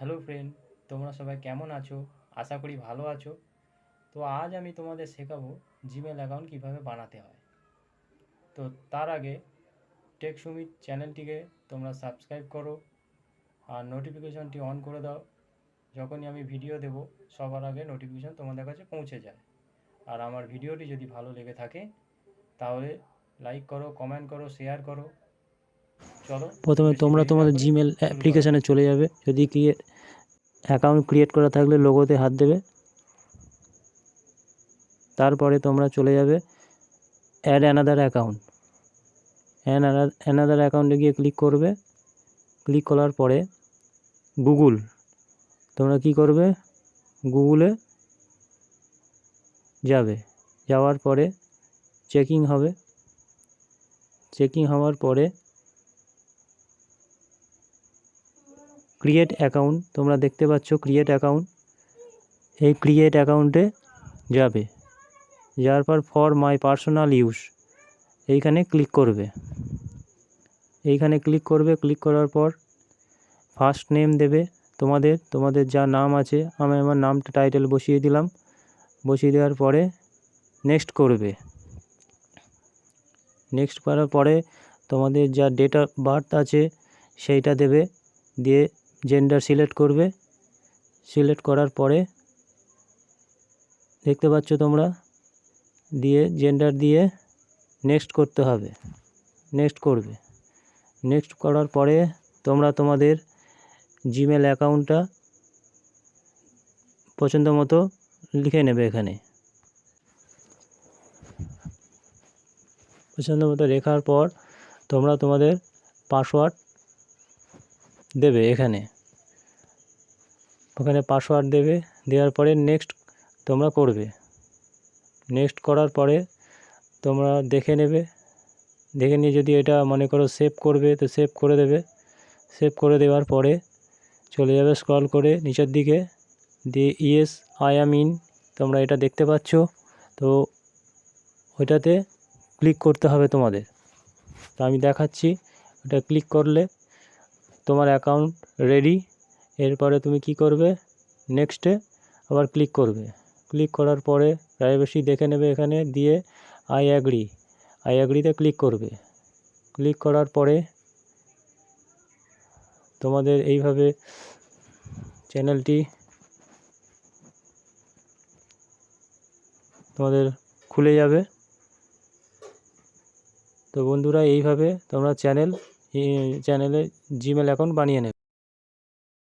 Hello friend তোমরা সবাই কেমন আছো? আশা করি ভালো আছো। তো আজ আমি তোমাদের শেখাবো জিমেল অ্যাকাউন্ট কীভাবে বানাতে হয়। তো তার আগে টেক সুমিত চ্যানেলটিকে তোমরা সাবস্ক্রাইব করো আর নোটিফিকেশনটি অন করে দাও। যখনই আমি ভিডিও দেব, সবার আগে নোটিফিকেশন তোমাদের কাছে পৌঁছে যায়। আর আমার ভিডিওটি যদি ভালো লেগে থাকে, তাহলে লাইক করো কমেন্ট করো শেয়ার করো। প্রথমে তোমরা তোমাদের জিমেল অ্যাপ্লিকেশানে চলে। যাবে। যদি ক্রিয়েট অ্যাকাউন্ট ক্রিয়েট করা থাকলে লোগোতে হাত দেবে। তারপরে তোমরা চলে যাবে add another account an another অ্যাকাউন্টে গিয়ে ক্লিক করবে। ক্লিক করার পরে গুগল তোমরা কি করবে? গুগলে যাবে। যাওয়ার পরে চেকিং হবে। চেকিং হওয়ার পরে ক্রিয়েট অ্যাকাউন্ট তোমরা দেখতে পাচ্ছ ক্রিয়েট অ্যাকাউন্ট এই ক্রিয়েট অ্যাকাউন্টে যাবে। যাওয়ার পর ফর মাই পার্সোনাল ইউজ এইখানে ক্লিক করবে। এইখানে ক্লিক করবে ক্লিক করার পর ফার্স্ট নেম দেবে তোমাদের। তোমাদের যা নাম আছে, আমি আমার নামটা টাইটেল বসিয়ে দিলাম। বসিয়ে দেওয়ার পরে নেক্সট করবে। নেক্সট করার পরে তোমাদের যা ডেট অফ বার্থ আছে, সেইটা দেবে। দিয়ে জেন্ডার সিলেক্ট করবে। সিলেক্ট করার পরে দেখতে পাচ্ছ তোমরা, দিয়ে জেন্ডার দিয়ে নেক্সট করতে হবে। নেক্সট করবে। নেক্সট করার পরে তোমরা তোমাদের জিমেল অ্যাকাউন্টটা পছন্দ মতো লিখে নেবে এখানে। পছন্দ মতো লেখার পর তোমরা তোমাদের পাসওয়ার্ড দেবে এখানে। ওখানে পাসওয়ার্ড দেবে, দেওয়ার পরে নেক্সট তোমরা করবে। নেক্সট করার পরে তোমরা দেখে নেবে। দেখে নিয়ে যদি এটা মনে করো সেভ করবে, তো সেভ করে দেবে। সেভ করে দেওয়ার পরে চলে যাবে স্ক্রল করে নিচের দিকে। দিয়ে ইয়েস আই অ্যাম ইন তোমরা এটা দেখতে পাচ্ছ। তো ওইটাতে ক্লিক করতে হবে তোমাদের। তো আমি দেখাচ্ছি, ওটা ক্লিক করলে তোমার অ্যাকাউন্ট রেডি এরপরে তুমি কি করবে? নেক্সটে আবার ক্লিক করবে। ক্লিক করার পরে প্রাইভেসি দেখে নেবে এখানে, দিয়ে আই অ্যাগ্রি আই অ্যাগ্রিতে ক্লিক করবে। ক্লিক করার পরে তোমাদের এইভাবে চ্যানেলটি তোমাদের খুলে যাবে। তো বন্ধুরা, এইভাবে তোমরা চ্যানেল চ্যানেলে জিমেল অ্যাকাউন্ট বানিয়ে নেবে।